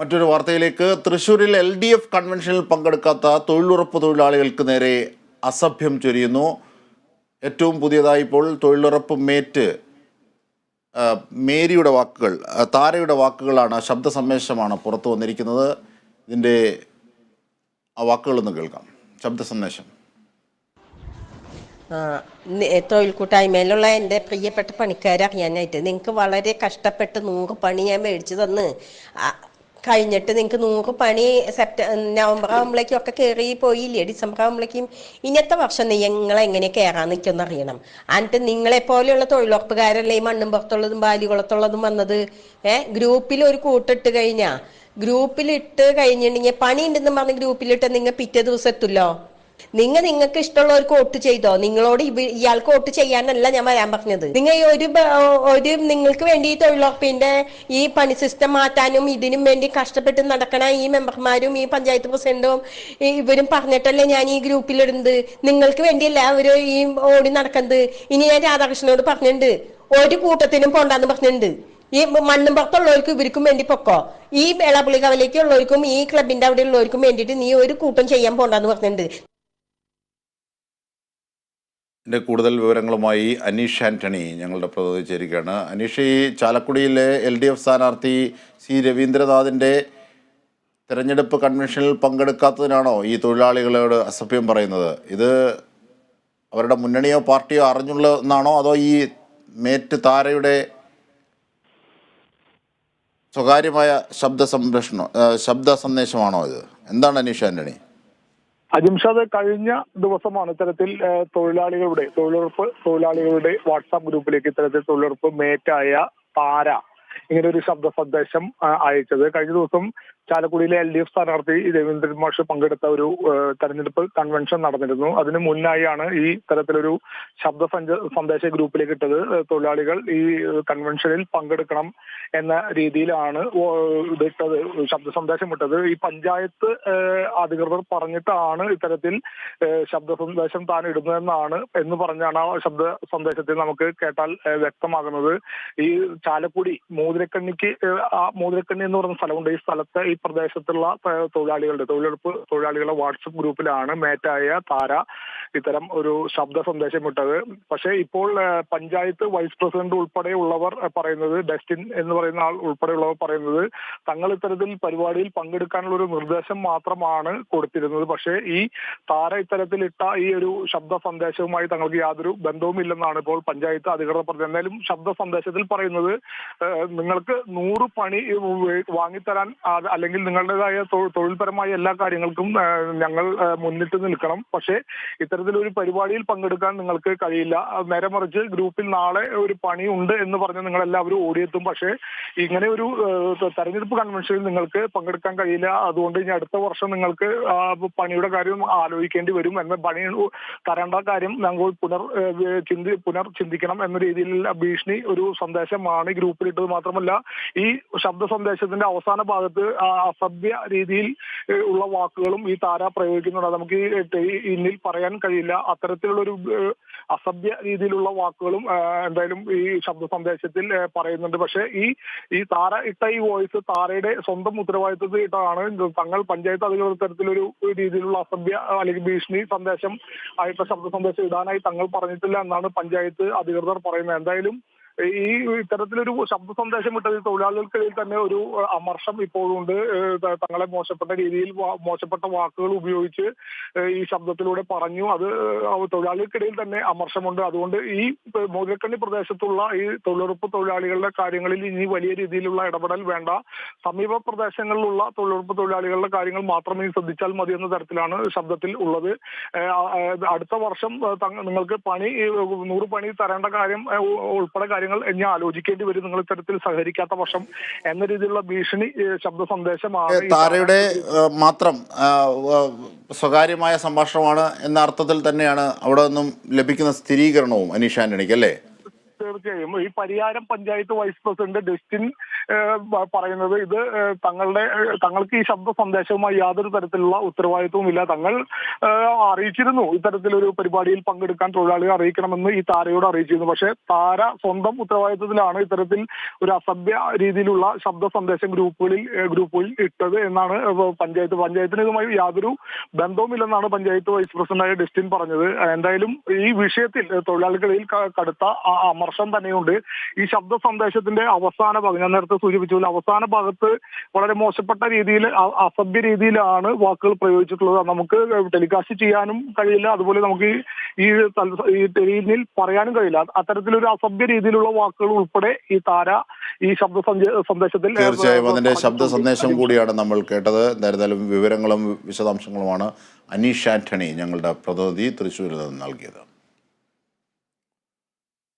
മറ്റൊരു വാർത്തയിലേക്ക്. തൃശൂരിൽ എൽ ഡി എഫ് കൺവെൻഷനിൽ പങ്കെടുക്കാത്ത തൊഴിലുറപ്പ് തൊഴിലാളികൾക്ക് നേരെ അസഭ്യം ചൊരിയുന്നു. ഏറ്റവും പുതിയതായി ഇപ്പോൾ തൊഴിലുറപ്പ് മേറ്റ് മേരിയുടെ വാക്കുകൾ താരയുടെ വാക്കുകളാണ് ശബ്ദ സന്ദേശമാണ് പുറത്തു വന്നിരിക്കുന്നത്. ഇതിന്റെ ആ വാക്കുകളൊന്ന് കേൾക്കാം. ശബ്ദ സന്ദേശം തൊഴിൽ കൂട്ടായ്മയിലുള്ള എന്റെ പ്രിയപ്പെട്ട പണിക്കാരെ അറിയാനായിട്ട് നിങ്ങൾക്ക് വളരെ കഷ്ടപ്പെട്ട് നൂറ് പണി ഞാൻ മേടിച്ചു തന്ന്. കഴിഞ്ഞിട്ട് നിങ്ങൾക്ക് നൂറ് പണി സെപ്റ്റ നവംബർ ആകുമ്പോഴേക്കും ഒക്കെ കയറി പോയില്ലേ? ഡിസംബർ ആകുമ്പോഴേക്കും ഇന്നത്തെ വർഷം നിങ്ങൾ എങ്ങനെ കയറാൻ നിൽക്കുമെന്ന് അറിയണം. എന്നിട്ട് നിങ്ങളെ പോലെയുള്ള തൊഴിലുറപ്പുകാരല്ലേ മണ്ണും പുറത്തുള്ളതും ബാലികുളത്തുള്ളതും വന്നത്? ഏഹ് ഗ്രൂപ്പിൽ ഒരു കൂട്ടിട്ട് കഴിഞ്ഞാ? ഗ്രൂപ്പിലിട്ട് കഴിഞ്ഞിട്ടുണ്ടെങ്കിൽ പണി ഉണ്ടെന്ന് പറഞ്ഞ് ഗ്രൂപ്പിലിട്ട് നിങ്ങൾ പിറ്റേ ദിവസം എത്തുമല്ലോ നിങ്ങൾ നിങ്ങൾക്ക് ഇഷ്ടമുള്ളവർക്ക് വോട്ട് ചെയ്തോ? നിങ്ങളോട് ഇയാൾക്ക് വോട്ട് ചെയ്യാനല്ല ഞാൻ വരാൻ പറഞ്ഞത്. നിങ്ങൾ ഒരു ഒരു നിങ്ങൾക്ക് വേണ്ടി തൊഴിലുറപ്പിന്റെ ഈ പണി സിസ്റ്റം മാറ്റാനും ഇതിനും വേണ്ടി കഷ്ടപ്പെട്ട് നടക്കണ ഈ മെമ്പർമാരും ഈ പഞ്ചായത്ത് പ്രസിഡന്റും ഇവരും പറഞ്ഞിട്ടല്ലേ ഞാൻ ഈ ഗ്രൂപ്പിലിടുന്നത്. നിങ്ങൾക്ക് വേണ്ടിയല്ല അവർ ഈ ഓടി നടക്കുന്നത് ഇനി ഞാൻ രാധാകൃഷ്ണനോട് പറഞ്ഞിട്ടുണ്ട്. ഒരു കൂട്ടത്തിനും പോണ്ടാന്ന് പറഞ്ഞിട്ടുണ്ട്. ഈ മണ്ണും പുറത്തുള്ളവർക്കും ഇവർക്കും വേണ്ടി പൊക്കോ? ഈ വേളാപ്പുള്ളി കവലേക്കുള്ളവർക്കും ഈ ക്ലബിന്റെ അവിടെ ഉള്ളവർക്കും വേണ്ടിയിട്ട് നീ ഒരു കൂട്ടം ചെയ്യാൻ പോണ്ടെന്ന് പറഞ്ഞിട്ടുണ്ട്. എന്റെ കൂടുതൽ വിവരങ്ങളുമായി അനീഷ് ആന്റണി ഞങ്ങളുടെ പ്രതിനിധി ചേരുകയാണ്. അനീഷ് ഈ ചാലക്കുടിയിലെ എൽ ഡി എഫ് സ്ഥാനാർത്ഥി സി രവീന്ദ്രനാഥിന്റെ തെരഞ്ഞെടുപ്പ് കൺവെൻഷനിൽ പങ്കെടുക്കാത്തതിനാണോ ഈ തൊഴിലാളികളോട് അസഭ്യം പറയുന്നത്? ഇത് അവരുടെ മുന്നണിയോ പാർട്ടിയോ അറിഞ്ഞുള്ളതെന്നാണോ അതോ ഈ മേറ്റ് താരയുടെ സ്വകാര്യമായ ശബ്ദ സംരക്ഷണം ശബ്ദ സന്ദേശമാണോ ഇത്? എന്താണ് അനീഷ് ആന്റണി അജിംഷാദ് കഴിഞ്ഞ ദിവസമാണ് ഇത്തരത്തിൽ തൊഴിലാളികളുടെ തൊഴിലുറപ്പ് തൊഴിലാളികളുടെ വാട്സാപ്പ് ഗ്രൂപ്പിലേക്ക് ഇത്തരത്തിൽ തൊഴിലുറപ്പ് മേറ്റായ പാര ഇങ്ങനെ ഒരു ശബ്ദ സന്ദേശം അയച്ചത്. കഴിഞ്ഞ ദിവസം ചാലക്കുടിയിലെ എൽ ഡി എഫ് സ്ഥാനാർത്ഥി രവീന്ദ്രൻ മാഷ് പങ്കെടുത്ത ഒരു തെരഞ്ഞെടുപ്പ് കൺവെൻഷൻ നടന്നിരുന്നു. അതിന് മുന്നായിയാണ് ഈ തരത്തിലൊരു ശബ്ദ സന്ദേശ ഗ്രൂപ്പിലേക്ക് ഇട്ടത്. തൊഴിലാളികൾ ഈ കൺവെൻഷനിൽ പങ്കെടുക്കണം എന്ന രീതിയിലാണ് ഇതിട്ടത് ശബ്ദ സന്ദേശം ഇട്ടത്. ഈ പഞ്ചായത്ത് അധികൃതർ പറഞ്ഞിട്ടാണ് ഇത്തരത്തിൽ ശബ്ദ സന്ദേശം താൻ ഇടുന്നതെന്നാണ് എന്ന് പറഞ്ഞാണ് ആ ശബ്ദ സന്ദേശത്തിൽ നമുക്ക് കേട്ടാൽ വ്യക്തമാകുന്നത്. ഈ ചാലക്കുടി മൂതിരക്കണ്ണിക്ക് മൂതിരക്കണ്ണി എന്ന് പറയുന്ന സ്ഥലമുണ്ട്. ഈ സ്ഥലത്തെ ഈ പ്രദേശത്തുള്ള തൊഴിലാളികളുടെ തൊഴിലുറപ്പ് തൊഴിലാളികളുടെ വാട്സപ്പ് ഗ്രൂപ്പിലാണ് മേറ്റായ താര ഇത്തരം ഒരു ശബ്ദ സന്ദേശം ഇട്ടത്. പക്ഷേ ഇപ്പോൾ പഞ്ചായത്ത് വൈസ് പ്രസിഡന്റ് ഉൾപ്പെടെയുള്ളവർ ഉള്ളവർ പറയുന്നത് ഡസ്റ്റിൻ എന്ന് പറയുന്ന ആൾ ഉൾപ്പെടെയുള്ളവർ പറയുന്നത് തങ്ങൾ ഇത്തരത്തിൽ പരിപാടിയിൽ പങ്കെടുക്കാനുള്ള ഒരു നിർദ്ദേശം മാത്രമാണ് കൊടുത്തിരുന്നത്. പക്ഷേ ഈ താര ഇത്തരത്തിൽ ഇട്ട ഈ ഒരു ശബ്ദ സന്ദേശവുമായി തങ്ങൾക്ക് യാതൊരു ബന്ധവുമില്ലെന്നാണ് ഇപ്പോൾ പഞ്ചായത്ത് അധികൃതർ പറഞ്ഞത്. എന്തായാലും ശബ്ദ സന്ദേശത്തിൽ പറയുന്നത് നിങ്ങൾക്ക് നൂറ് പണി വാങ്ങിത്തരാൻ അത് അല്ലെങ്കിൽ നിങ്ങളുടേതായ തൊഴിൽപരമായ എല്ലാ കാര്യങ്ങൾക്കും ഞങ്ങൾ മുന്നിട്ട് നിൽക്കണം. പക്ഷേ ഇത്തരത്തിലൊരു പരിപാടിയിൽ പങ്കെടുക്കാൻ നിങ്ങൾക്ക് കഴിയില്ല. നേരെ മറിച്ച് ഗ്രൂപ്പിൽ നാളെ ഒരു പണി ഉണ്ട് എന്ന് പറഞ്ഞ് നിങ്ങൾ എല്ലാവരും ഓടിയെത്തും. പക്ഷേ ഇങ്ങനെ ഒരു തെരഞ്ഞെടുപ്പ് കൺവെൻഷനിൽ നിങ്ങൾക്ക് പങ്കെടുക്കാൻ കഴിയില്ല. അതുകൊണ്ട് ഇനി അടുത്ത വർഷം നിങ്ങൾക്ക് പണിയുടെ കാര്യം ആലോചിക്കേണ്ടി വരും എന്ന പണി തരേണ്ട കാര്യം ഞങ്ങൾ പുനർ ചിന്തി പുനർ ചിന്തിക്കണം എന്ന രീതിയിലുള്ള ഭീഷണി ഒരു സന്ദേശമാണ് ഗ്രൂപ്പിലിട്ടത് മാത്രമല്ല. ഈ ശബ്ദ സന്ദേശത്തിന്റെ അവസാന ഭാഗത്ത് അസഭ്യ രീതിയിൽ ഉള്ള വാക്കുകളും ഈ താര പ്രയോഗിക്കുന്നുണ്ട്. നമുക്ക് ഈ ഇന്നിൽ പറയാൻ കഴിയില്ല. അത്തരത്തിലുള്ള ഒരു അസഭ്യ രീതിയിലുള്ള വാക്കുകളും എന്തായാലും ഈ ശബ്ദ സന്ദേശത്തിൽ പറയുന്നുണ്ട്. പക്ഷേ ഈ ഈ താര ഇട്ട ഈ വോയിസ് താരയുടെ സ്വന്തം ഉത്തരവാദിത്വത്തിൽ ഇട്ടതാണ്. ഇത് തങ്ങൾ പഞ്ചായത്ത് അധികൃതർ തരത്തിലൊരു രീതിയിലുള്ള അസഭ്യ അല്ലെങ്കിൽ ഭീഷണി സന്ദേശം ആയിട്ട് ശബ്ദ സന്ദേശം ഇടാനായി തങ്ങൾ പറഞ്ഞിട്ടില്ല എന്നാണ് പഞ്ചായത്ത് അധികൃതർ പറയുന്നത്. എന്തായാലും ഈ ഇത്തരത്തിലൊരു ശബ്ദ സന്ദേശം വിട്ടത് തൊഴിലാളികൾക്കിടയിൽ തന്നെ ഒരു അമർഷം ഇപ്പോഴുണ്ട്. തങ്ങളെ മോശപ്പെട്ട രീതിയിൽ മോശപ്പെട്ട വാക്കുകൾ ഉപയോഗിച്ച് ഈ ശബ്ദത്തിലൂടെ പറഞ്ഞു. അത് തൊഴിലാളികൾക്കിടയിൽ തന്നെ അമർഷമുണ്ട്. അതുകൊണ്ട് ഈ മോതിരക്കണ്ണി പ്രദേശത്തുള്ള ഈ തൊഴിലുറപ്പ് തൊഴിലാളികളുടെ കാര്യങ്ങളിൽ ഇനി വലിയ രീതിയിലുള്ള ഇടപെടൽ വേണ്ട. സമീപ പ്രദേശങ്ങളിലുള്ള തൊഴിലുറപ്പ് തൊഴിലാളികളുടെ കാര്യങ്ങൾ മാത്രം ഇനി ശ്രദ്ധിച്ചാൽ മതി എന്ന തരത്തിലാണ് ശബ്ദത്തിൽ ഉള്ളത്. അടുത്ത വർഷം നിങ്ങൾക്ക് പണി നൂറ് പണി തരേണ്ട കാര്യം ഉൾപ്പെടെ ഉൾപ്പെടെ കാര്യങ്ങൾ ഇനി ആലോചിക്കേണ്ടി വരും. നിങ്ങൾ ഇത്തരത്തിൽ സഹകരിക്കാത്ത വർഷം എന്ന രീതിയിലുള്ള ഭീഷണി ശബ്ദ സന്ദേശമാണ് താരയുടെ മാത്രം സ്വകാര്യമായ സംഭാഷണമാണ് എന്ന അർത്ഥത്തിൽ തന്നെയാണ് അവിടെ നിന്നും ലഭിക്കുന്ന സ്ഥിരീകരണവും അനീഷ് ആന്റണിക്ക് അല്ലേ? തീർച്ചയായും ഈ Pariyaram panchayat vice president Destin പറയുന്നത് ഇത് തങ്ങളുടെ തങ്ങൾക്ക് ഈ ശബ്ദ സന്ദേശവുമായി യാതൊരു തരത്തിലുള്ള ഉത്തരവാദിത്വവും ഇല്ല. തങ്ങൾ അറിയിച്ചിരുന്നു ഇത്തരത്തിലൊരു പരിപാടിയിൽ പങ്കെടുക്കാൻ തൊഴിലാളികൾ അറിയിക്കണമെന്ന് ഈ താരയോട് അറിയിച്ചിരുന്നു. പക്ഷേ താര സ്വന്തം ഉത്തരവാദിത്വത്തിലാണ് ഇത്തരത്തിൽ ഒരു അസഭ്യ രീതിയിലുള്ള ശബ്ദ സന്ദേശം ഗ്രൂപ്പുകളിൽ ഗ്രൂപ്പുകളിൽ ഇട്ടത് എന്നാണ് പഞ്ചായത്ത് പഞ്ചായത്തിന് ഇതുമായി യാതൊരു ബന്ധവുമില്ലെന്നാണ് പഞ്ചായത്ത് വൈസ് പ്രസിഡന്റായ ഡെസ്റ്റിൻ പറഞ്ഞത്. എന്തായാലും ഈ വിഷയത്തിൽ തൊഴിലാളികളിൽ കടുത്ത അ- അമർഷം തന്നെയുണ്ട്. ഈ ശബ്ദ സന്ദേശത്തിന്റെ അവസാന ഭാഗം ഞാൻ നേരത്തെ സൂചിപ്പിച്ചു അവസാന ഭാഗത്ത് വളരെ മോശപ്പെട്ട രീതിയിൽ അസഭ്യ രീതിയിലാണ് വാക്കുകൾ പ്രയോഗിച്ചിട്ടുള്ളത്. നമുക്ക് ടെലികാസ്റ്റ് ചെയ്യാനും കഴിയില്ല. അതുപോലെ നമുക്ക് ഈ- ഈ ടെലിയിൽ പറയാനും കഴിയില്ല. അത്തരത്തിലൊരു അസഭ്യ രീതിയിലുള്ള വാക്കുകൾ ഉൾപ്പെടെ ഈ താര ഈ ശബ്ദ സന്ദേശത്തിൽ തീർച്ചയായും അതിന്റെ ശബ്ദ സന്ദേശം കൂടിയാണ് നമ്മൾ കേട്ടത്. എന്തായിരുന്നാലും വിവരങ്ങളും വിശദാംശങ്ങളുമാണ് അനീഷ് ആന്റണി ഞങ്ങളുടെ പ്രതിനിധി തൃശ്ശൂരിൽ നിന്ന് നൽകിയത്.